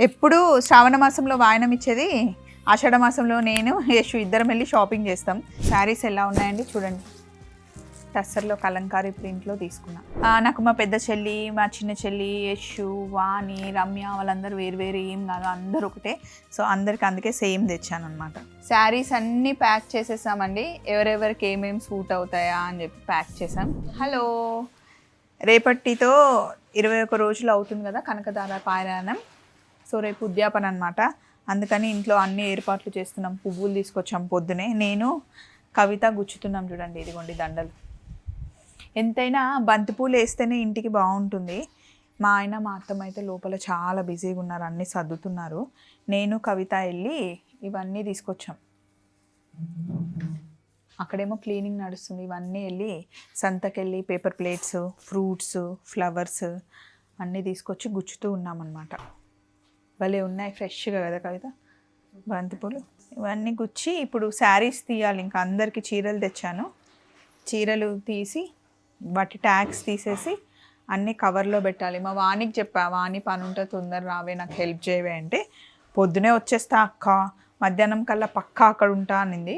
ఎప్పుడు శ్రావణ మాసంలో వాయనం ఇచ్చేది ఆషాఢ మాసంలో నేను యశు ఇద్దరం వెళ్ళి షాపింగ్ చేస్తాం. శారీస్ ఎలా ఉన్నాయండి చూడండి. టస్సర్లో కలంకారీ ప్రింట్లో తీసుకున్నా. నాకు మా పెద్ద చెల్లి మా చిన్న చెల్లి యశు వాణి రమ్య వాళ్ళందరూ వేరు వేరు ఏం కాదు అందరూ ఒకటే. సో అందరికి అందుకే సేమ్ తెచ్చాను అనమాట శారీస్ అన్నీ ప్యాక్ చేసేసామండి. ఎవరెవరికి ఏమేమి సూట్ అవుతాయా అని చెప్పి ప్యాక్ చేసాం. హలో! రేపటితో ఇరవై ఒక రోజులు అవుతుంది కదా కనకదార పారాయణం. సో రేపు ఉద్యాపన అనమాట అందుకని ఇంట్లో అన్ని ఏర్పాట్లు చేస్తున్నాం. పువ్వులు తీసుకొచ్చాం పొద్దునే. నేను కవిత గుచ్చుతున్నాం చూడండి. ఇదిగోండి దండలు. ఎంతైనా బంతిపూలు వేస్తేనే ఇంటికి బాగుంటుంది. మా ఆయన మా అత్తమ్మ అయితే లోపల చాలా బిజీగా ఉన్నారు. అన్నీ సర్దుతున్నారు. నేను కవిత వెళ్ళి ఇవన్నీ తీసుకొచ్చాం. అక్కడేమో క్లీనింగ్ నడుస్తుంది. ఇవన్నీ వెళ్ళి సంతకెళ్ళి పేపర్ ప్లేట్స్ ఫ్రూట్స్ ఫ్లవర్స్ అన్నీ తీసుకొచ్చి గుచ్చుతూ ఉన్నామన్నమాట. భలే ఉన్నాయి ఫ్రెష్గా కదా కవిత? బంతిపూలు ఇవన్నీ గుచ్చి ఇప్పుడు శారీస్ తీయాలి. ఇంకా అందరికీ చీరలు తెచ్చాను. చీరలు తీసి వాటి ట్యాగ్స్ తీసేసి అన్నీ కవర్లో పెట్టాలి. మా వాణికి చెప్పా వాణి పని ఉంటే తొందర రావే నాకు హెల్ప్ చేయవే అంటే పొద్దునే వచ్చేస్తా అక్క మధ్యాహ్నం కల్లా పక్కా అక్కడ ఉంటా అనింది.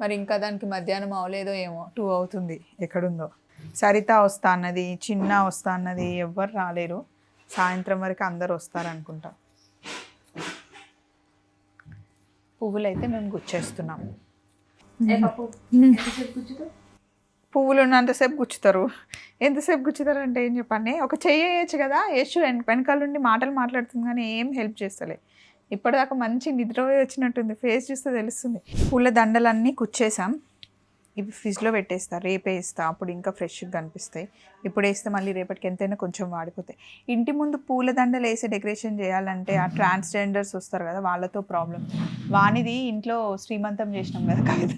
మరి ఇంకా దానికి మధ్యాహ్నం అవలేదో ఏమో టూ అవుతుంది. ఎక్కడుందో. సరిత వస్తా అన్నది చిన్న వస్తా అన్నది ఎవ్వరు రాలేరు. సాయంత్రం వరకు అందరు వస్తారనుకుంటా. పువ్వులు అయితే మేము. గుచ్చేస్తున్నాం పువ్వులు ఉన్నంతసేపు గుచ్చుతారు. ఎంతసేపు గుచ్చుతారు అంటే ఏం చెప్పండి? ఒక చెయ్యి వేయచ్చు కదా? వెన- వెనకాల నుండి మాటలు మాట్లాడుతుంది కానీ ఏం హెల్ప్ చేస్తలే. ఇప్పటిదాకా మంచి నిద్ర వచ్చినట్టుంది. ఫేస్ చూస్తే తెలుస్తుంది. పూల దండలన్నీ కుచ్చేసాం ఇవి ఫ్రిడ్జ్లో పెట్టేస్తా రేపే వేస్తా అప్పుడు ఇంకా ఫ్రెష్గా కనిపిస్తాయి ఇప్పుడు వేస్తే మళ్ళీ రేపటికి ఎంతైనా కొంచెం వాడిపోతాయి. ఇంటి ముందు పూల దండలు వేసి డెకరేషన్ చేయాలంటే ఆ ట్రాన్స్జెండర్స్ వస్తారు కదా వాళ్ళతో ప్రాబ్లం వానిది ఇంట్లో శ్రీమంతం చేసినాం కదా కవిత.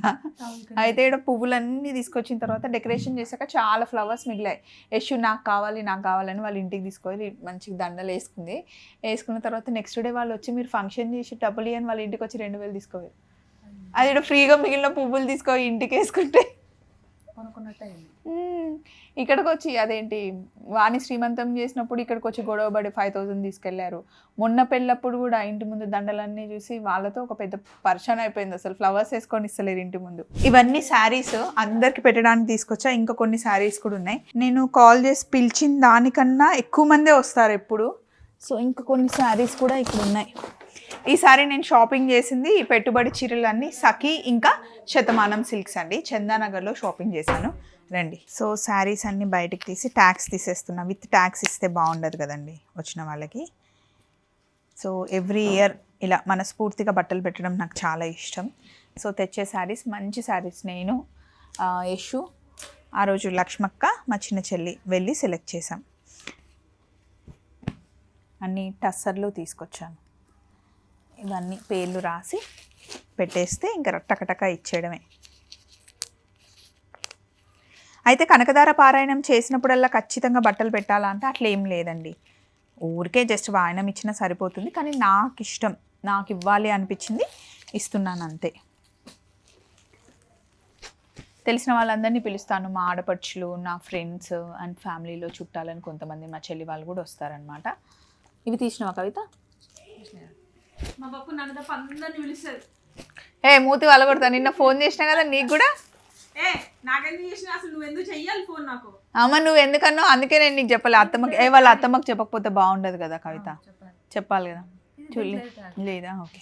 అయితే ఇక్కడ పువ్వులన్నీ తీసుకొచ్చిన తర్వాత డెకరేషన్ చేశాక చాలా ఫ్లవర్స్ మిగిలాయి. యశు నాకు కావాలి నాకు కావాలని వాళ్ళ ఇంటికి తీసుకొని మంచిగా దండలు వేసుకుంది. వేసుకున్న తర్వాత నెక్స్ట్ డే వాళ్ళు వచ్చి మీరు ఫంక్షన్ చేసి డబ్బులు ఇవ్వని వాళ్ళ ఇంటికి వచ్చి రెండు వేలు తీసుకోవాలి. అది ఫ్రీగా మిగిలిన పువ్వులు తీసుకొని ఇంటికి వేసుకుంటే. ఇక్కడికి వచ్చి అదేంటి వాణి శ్రీమంతం చేసినప్పుడు ఇక్కడికి వచ్చి గొడవ పడి ఫైవ్ థౌసండ్ తీసుకెళ్ళారు. మొన్న పెళ్ళప్పుడు కూడా ఇంటి ముందు దండలన్నీ చూసి వాళ్ళతో ఒక పెద్ద పరిచయం అయిపోయింది. అసలు ఫ్లవర్స్ వేసుకొని ఇస్తలేరు ఇంటి ముందు. ఇవన్నీ శారీస్ అందరికి పెట్టడానికి తీసుకొచ్చా ఇంకా కొన్ని శారీస్ కూడా ఉన్నాయి. నేను కాల్ చేసి పిలిచిన దానికన్నా ఎక్కువ మందే వస్తారు ఎప్పుడు. సో ఇంకా కొన్ని శారీస్ కూడా ఇక్కడ ఉన్నాయి. ఈసారి నేను షాపింగ్ చేసింది ఈ పెట్టుబడి చీరలన్నీ సఖీ ఇంకా శతమానం సిల్క్స్ అండి. చందానగర్లో షాపింగ్ చేశాను. రండి. సో శారీస్ అన్నీ బయటకు తీసి ట్యాక్స్ తీసేస్తున్నా. విత్ ట్యాక్స్ ఇస్తే బాగుండదు కదండి వచ్చిన వాళ్ళకి. సో ఎవ్రీ ఇయర్ ఇలా మనస్ఫూర్తిగా బట్టలు పెట్టడం నాకు చాలా ఇష్టం. సో తెచ్చే శారీస్ మంచి శారీస్ నేను యశు ఆ రోజు లక్ష్మక్క మా చిన్న చెల్లి వెళ్ళి సెలెక్ట్ చేశాం. అన్ని టస్సర్లు తీసుకొచ్చాను. ఇవన్నీ పేర్లు రాసి పెట్టేస్తే ఇంకా టకటక ఇచ్చేయడమే. అయితే కనకదార పారాయణం చేసినప్పుడల్లా ఖచ్చితంగా బట్టలు పెట్టాలా అంటే అట్లా ఏం లేదండి. ఊరికే జస్ట్ వాయనం ఇచ్చినా సరిపోతుంది కానీ నాకు ఇష్టం నాకు ఇవ్వాలి అనిపించింది ఇస్తున్నాను అంతే. తెలిసిన వాళ్ళందరినీ పిలుస్తాను మా ఆడపడుచులు నా ఫ్రెండ్స్ అండ్ ఫ్యామిలీలో చుట్టాలని కొంతమంది మా చెల్లి వాళ్ళు కూడా వస్తారనమాట ఇవి తీసినావా కవిత? మా పప్పు నన్ను తప్ప అందరిని పిలుస్తుంది. ఏ మూతి వాళ్ళకొడతా నిన్న ఫోన్ చేసినా కదా నీకు కూడా? ఏ నాకెందుకు చేసిన? అసలు నువ్వు ఎందుకు చెయ్యాలి ఫోన్ నాకు? అమ్మ నువ్వు ఎందుకన్నా అందుకే నేను నీకు చెప్పాలి. అత్తమ్మకి ఏ వాళ్ళ అత్తమ్మకి చెప్పకపోతే బాగుండదు కదా కవిత? చెప్పాలి. కదా. చూడలే లేదా? ఓకే.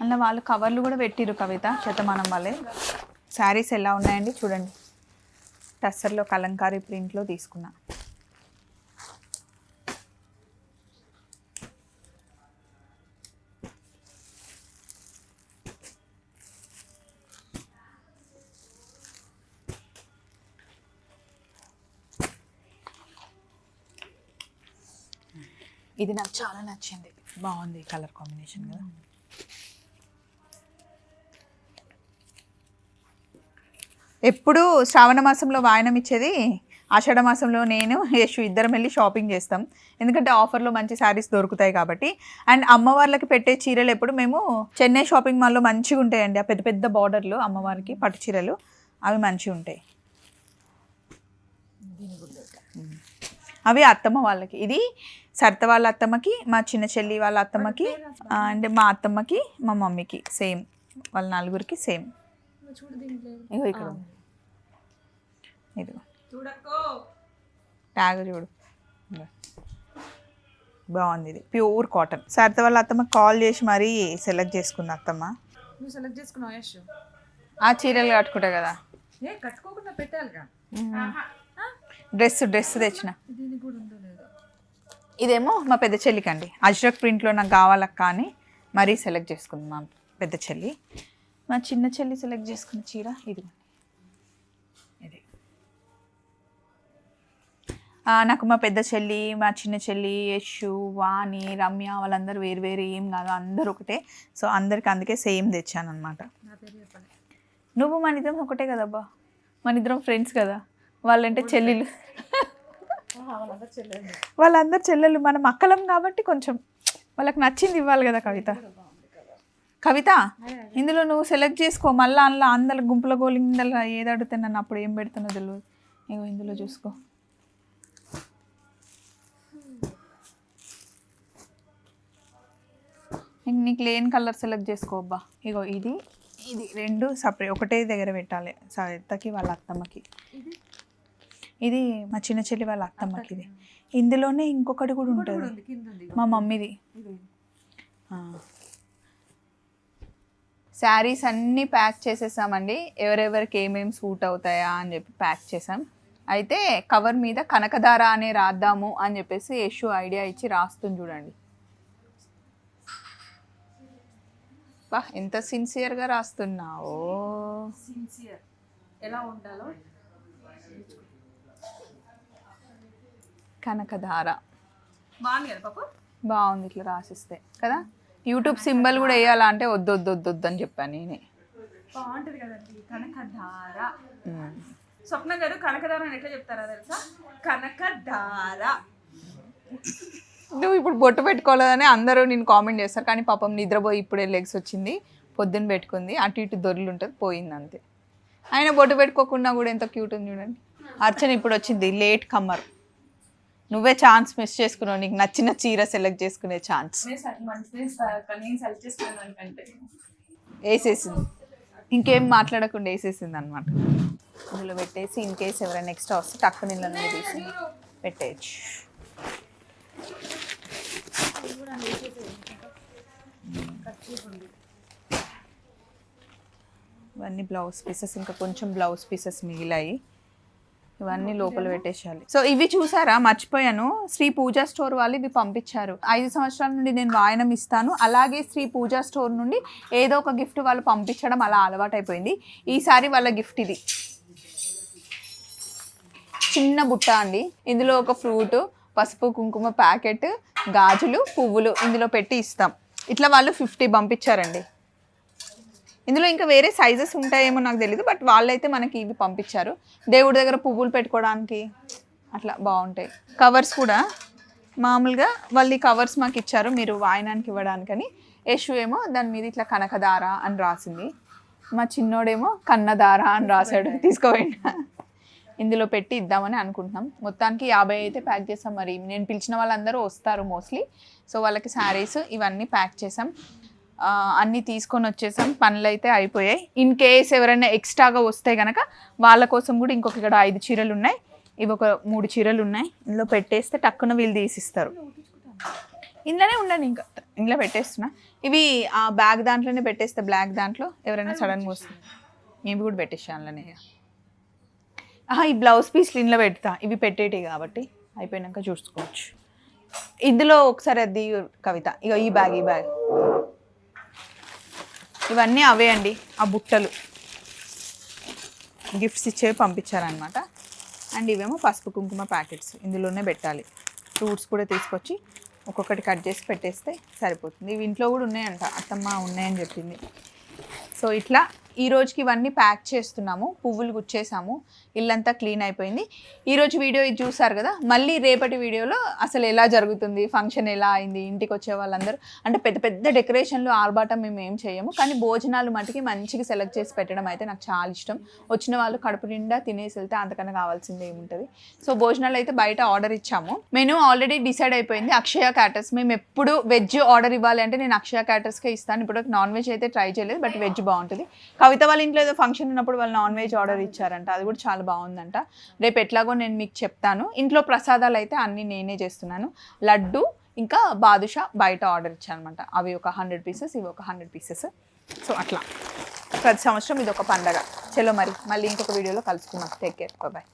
అన్న వాళ్ళు కవర్లు కూడా పెట్టిరు కవిత శతమానం వాళ్ళే. శారీస్ ఎలా ఉన్నాయండి చూడండి. టస్సర్లో కలంకారీ ప్రింట్లో తీసుకున్నా. ఇది నాకు చాలా నచ్చింది. బాగుంది కలర్ కాంబినేషన్ కదా. ఎప్పుడు శ్రావణ మాసంలో వాయనం ఇచ్చేది? ఆషాఢ మాసంలో నేను యశు ఇద్దరం వెళ్ళి షాపింగ్ చేస్తాం. ఎందుకంటే ఆఫర్లో మంచి శారీస్ దొరుకుతాయి కాబట్టి. అండ్ అమ్మవార్లకి పెట్టే చీరలు ఎప్పుడు మేము చెన్నై షాపింగ్ మాల్లో మంచిగా ఉంటాయండి. ఆ పెద్ద పెద్ద బార్డర్లు అమ్మవారికి పట్టు చీరలు అవి మంచిగా ఉంటాయి. అవి అత్తమ్మ వాళ్ళకి. ఇది సరిత వాళ్ళ అత్తమ్మకి మా చిన్న చెల్లి వాళ్ళ అత్తమ్మకి అంటే మా అత్తమ్మకి మా మమ్మీకి సేమ్. వాళ్ళ నలుగురికి సేమ్. ఇగో ఇక్కడ చూడక్కో. ట్యాగ్ చూడు. బాగుంది ఇది. Pure cotton. సరిత వాళ్ళ అత్తమ్మకి కాల్ చేసి మరీ సెలెక్ట్ చేసుకుంది అత్తమ్మ. నువ్వు సెలెక్ట్ చేసుకున్నావు యశ్ ఆ చీరలు కట్టుకుంటా కదా. ఏ కట్టుకోకుండా పెట్టాలిగా డ్రెస్ డ్రెస్ తెచ్చిన. దీనికి కూడా ఇదేమో మా పెద్ద చెల్లికి అండి అజ్రక్ ప్రింట్లో నాకు కావాలక్క అని మరీ సెలెక్ట్ చేసుకుంది మా పెద్ద చెల్లి. మా చిన్న చెల్లి సెలెక్ట్ చేసుకున్న చీర ఇది. ఇది నాకు మా పెద్ద చెల్లి మా చిన్న చెల్లి యశు వాణి రమ్య వాళ్ళందరూ వేరు వేరు ఏం కాదు అందరూ ఒకటే. సో అందరికి అందుకే సేమ్ తెచ్చాను అనమాట నువ్వు మన ఇద్దరం ఒకటే కదబ్బా? మన ఇద్దరం ఫ్రెండ్స్ కదా? వాళ్ళంటే చెల్లెలు. వాళ్ళందరూ చెల్లెలు మనం అక్కలం కాబట్టి కొంచెం వాళ్ళకి నచ్చింది ఇవ్వాలి కదా కవిత. కవిత ఇందులో నువ్వు సెలెక్ట్ చేసుకో. మళ్ళీ అందులో అందరు గుంపుల గోలిందల ఏది నన్ను అప్పుడు ఏం పెడుతున్నా తెలియదు ఇగో ఇందులో చూసుకో. నీకు లేని కలర్ సెలెక్ట్ చేసుకో అబ్బా. ఇగో ఇది ఇది రెండు సపరేట్ ఒకటే దగ్గర పెట్టాలి సవితకి వాళ్ళ అత్తమ్మకి. ఇది మా చిన్న చెల్లి వాళ్ళ అత్తమ్మకి ఇది. ఇందులోనే ఇంకొకటి కూడా ఉంటుంది. మా మమ్మీది. శారీస్ అన్నీ ప్యాక్ చేసేసామండి. ఎవరెవరికి ఏమేమి సూట్ అవుతాయా అని చెప్పి ప్యాక్ చేసాం. అయితే కవర్ మీద కనకదార అనే రాద్దాము అని చెప్పేసి యశు ఐడియా ఇచ్చి రాస్తుంది చూడండి. బా ఎంత సిన్సియర్గా రాస్తున్నావో. సిన్సియర్ ఎలా ఉండాలో? కనకధార. బాగుంది కదా పాప బాగుంది ఇట్లా రాసిస్తే కదా? యూట్యూబ్ సింబల్ కూడా వేయాలా అంటే వద్దు వద్దు వద్దు వద్దు అని చెప్పాను నేనే. బాగుంటది కదండి కనకధార. స్వప్న గారు కనకధార అని ఎట్లా చెప్తారా తెలుసా? కనకధార. నువ్వు ఇప్పుడు బొట్టు పెట్టుకోలేదని అందరూ నేను కామెంట్ చేస్తారు కానీ పాపం నిద్రపోయి ఇప్పుడే లెగ్స్ వచ్చింది పొద్దున్న పెట్టుకుంది అటు ఇటు దొర్లు ఉంటుంది పోయింది అంతే. ఆయన బొట్టు పెట్టుకోకుండా కూడా ఎంత క్యూట్ ఉంది చూడండి. అర్చన ఇప్పుడు వచ్చింది లేట్ కమ్మర్ నువ్వే ఛాన్స్ మిస్ చేసుకున్నావు. నీకు నచ్చిన చీర సెలెక్ట్ చేసుకునే ఛాన్స్ వేసేసింది. ఇంకేం మాట్లాడకుండా వేసేసింది అనమాట ఇందులో పెట్టేసి ఇన్ కేస్ ఎవరైనా నెక్స్ట్ వస్తే టక్కు నీళ్ళ నుండి తీసి పెట్టేయచ్చు. ఇవన్నీ బ్లౌజ్ పీసెస్ ఇంకా కొంచెం బ్లౌజ్ పీసెస్ మిగిలాయి. ఇవన్నీ లోపల పెట్టేసేయాలి. సో ఇవి చూసారా? మర్చిపోయాను. శ్రీ పూజా స్టోర్ వాళ్ళు ఇవి పంపించారు. ఐదు సంవత్సరాల నుండి నేను వాయనం ఇస్తాను. అలాగే శ్రీ పూజా స్టోర్ నుండి ఏదో ఒక గిఫ్ట్ వాళ్ళు పంపించడం అలా అలవాటైపోయింది. ఈసారి వాళ్ళ గిఫ్ట్ ఇది. చిన్న బుట్ట అండి. ఇందులో ఒక ఫ్రూట్ పసుపు కుంకుమ ప్యాకెట్ గాజులు పువ్వులు ఇందులో పెట్టి ఇస్తాం. ఇట్లా వాళ్ళు ఫిఫ్టీ పంపించారండి. ఇందులో ఇంకా వేరే సైజెస్ ఉంటాయేమో నాకు తెలియదు బట్ వాళ్ళైతే మనకి ఇవి పంపించారు. దేవుడి దగ్గర పువ్వులు పెట్టుకోవడానికి అట్లా బాగుంటాయి. కవర్స్ కూడా మామూలుగా వాళ్ళు ఈ కవర్స్ మాకు ఇచ్చారు మీరు వాయనానికి ఇవ్వడానికని. యశు ఏమో దాని మీద ఇట్లా కనకదార అని రాసింది. మా చిన్నోడేమో కన్నదార అని రాశాడు తీసుకోవండి ఇందులో పెట్టి ఇద్దామని అనుకుంటున్నాం. మొత్తానికి యాభై అయితే ప్యాక్ చేసాం మరి. నేను పిలిచిన వాళ్ళందరూ వస్తారు మోస్ట్లీ. సో వాళ్ళకి శారీస్ ఇవన్నీ ప్యాక్ చేసాం. అన్నీ తీసుకొని వచ్చేసాం. పనులు అయితే అయిపోయాయి. ఇన్ కేస్ ఎవరైనా ఎక్స్ట్రాగా వస్తే కనుక వాళ్ళ కోసం కూడా ఇంకొక ఇక్కడ ఐదు చీరలు ఉన్నాయి. ఇవి ఒక మూడు చీరలు ఉన్నాయి. ఇందులో పెట్టేస్తే టక్కున వీళ్ళు తీసిస్తారు. ఇందులోనే ఉండండి ఇంకా. ఇందులో పెట్టేస్తున్నా. ఇవి ఆ బ్యాగ్ దాంట్లోనే పెట్టేస్తే బ్లాక్ దాంట్లో ఎవరైనా సడన్గా వస్తుంది ఇవి కూడా పెట్టేసాను అందులోనే. ఇక. ఆహా, ఈ బ్లౌజ్ పీస్లు ఇంట్లో పెడతా. ఇవి పెట్టేటి కాబట్టి అయిపోయినాక చూసుకోవచ్చు. ఇందులో ఒకసారి అది కవిత. ఇక ఈ బ్యాగ్ ఈ బ్యాగ్ ఇవన్నీ అవే అండి ఆ బుట్టలు. గిఫ్ట్స్ ఇచ్చేవి పంపించారనమాట అండ్ ఇవేమో పసుపు కుంకుమ ప్యాకెట్స్ ఇందులోనే పెట్టాలి. ఫ్రూట్స్ కూడా తీసుకొచ్చి ఒక్కొక్కటి కట్ చేసి పెట్టేస్తే సరిపోతుంది. ఇవి ఇంట్లో కూడా ఉన్నాయంట. అత్తమ్మ ఉన్నాయని చెప్పింది. సో ఇట్లా ఈ రోజుకి ఇవన్నీ ప్యాక్ చేస్తున్నాము పువ్వులు గుచ్చేసాము ఇల్లంతా క్లీన్ అయిపోయింది. ఈరోజు వీడియో ఇది చూసారు కదా మళ్ళీ రేపటి వీడియోలో అసలు ఎలా జరుగుతుంది ఫంక్షన్ ఎలా అయింది ఇంటికి వచ్చే వాళ్ళందరూ అంటే పెద్ద పెద్ద డెకరేషన్లు ఆర్బాటం మేము ఏం చేయము కానీ భోజనాలు మటుకి మంచిగా సెలెక్ట్ చేసి పెట్టడం అయితే నాకు చాలా ఇష్టం. వచ్చిన వాళ్ళు కడుపు నిండా తినేసి వెళ్తే అంతకన్నా కావాల్సింది ఏముంటుంది. సో భోజనాలు అయితే బయట ఆర్డర్ ఇచ్చాము. మెను ఆల్రెడీ డిసైడ్ అయిపోయింది అక్షయ క్యాటర్స్. మేము ఎప్పుడు వెజ్ ఆర్డర్ ఇవ్వాలి అంటే నేను అక్షయ క్యాటర్స్కే ఇస్తాను ఇప్పుడు నాన్ వెజ్ అయితే ట్రై చేయలేదు బట్ వెజ్ బాగుంటుంది. కవిత వాళ్ళ ఇంట్లో ఏదో ఫంక్షన్ ఉన్నప్పుడు వాళ్ళు నాన్ వెజ్ ఆర్డర్ ఇచ్చారంట. అది కూడా చాలా బాగుందంట. రేపు ఎట్లాగో నేను మీకు చెప్తాను. ఇంట్లో ప్రసాదాలు అయితే అన్నీ నేనే చేస్తున్నాను. లడ్డు ఇంకా బాదుషా బయట ఆర్డర్ ఇచ్చాను అనమాట అవి ఒక హండ్రెడ్ పీసెస్ ఇవి ఒక హండ్రెడ్ పీసెస్ సో అట్లా. ప్రతి సంవత్సరం ఇది ఒక పండగ. చలో మరి. మళ్ళీ ఇంకొక వీడియోలో కలుసుకుందాం. Take care bye